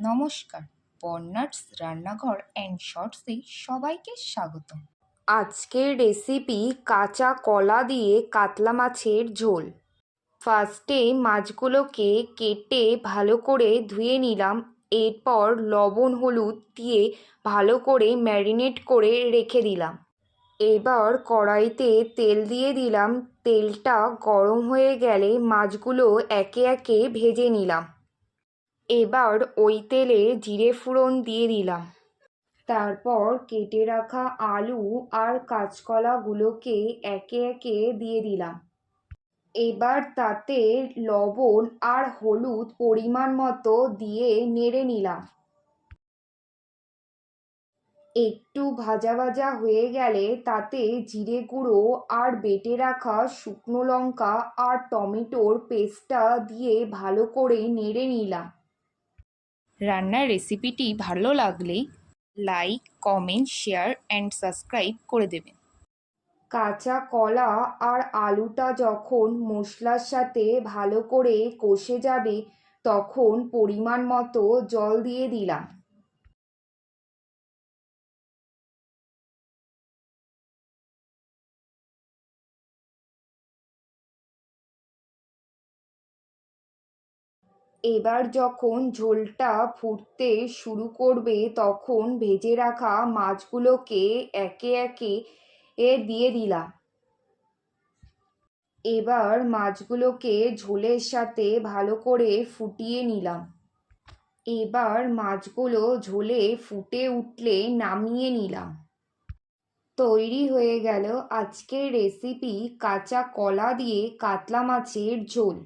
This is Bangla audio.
নমস্কার বর্নার্স রান্নাঘর অ্যান্ড শর্টসে সবাইকে স্বাগত আজকের রেসিপি কাঁচা কলা দিয়ে কাতলা মাছের ঝোল। ফার্স্টে মাছগুলোকে কেটে ভালো করে ধুয়ে নিলাম। এরপর লবণ, হলুদ দিয়ে ভালো করে ম্যারিনেট করে রেখে দিলাম। এবার কড়াইতে তেল দিয়ে দিলাম। তেলটা গরম হয়ে গেলে মাছগুলো একে একে ভেজে নিলাম। এবার ওই তেলে জিরে ফোড়ন দিয়ে দিলাম। তারপর কেটে রাখা আলু আর কাঁচকলাগুলোকে একে একে দিয়ে দিলাম। এবার তাতে লবণ আর হলুদ পরিমাণ মতো দিয়ে নেড়ে নিলাম। একটু ভাজা ভাজা হয়ে গেলে তাতে জিরে গুঁড়ো আর বেটে রাখা শুকনো লঙ্কা আর টমেটোর পেস্টটা দিয়ে ভালো করে নেড়ে নিলাম। রান্নার রেসিপিটি ভালো লাগলে like comment share and subscribe করে দেবেন। কাঁচা কলা আর আলুটা যখন মশলার সাথে ভালো করে কষে যাবে, তখন পরিমাণ মতো জল দিয়ে দিলাম। এবার যখন ঝোলটা ফুটতে শুরু করবে, তখন ভেজে রাখা মাছগুলোকে একে একে এ দিয়ে দিলাম। এবার মাছগুলোকে ঝোলের সাথে ভালো করে ফুটিয়ে নিলাম। এবার মাছগুলো ঝোলে ফুটে উঠলে নামিয়ে নিলাম। তৈরি হয়ে গেল আজকের রেসিপি কাঁচা কলা দিয়ে কাতলা মাছের ঝোল।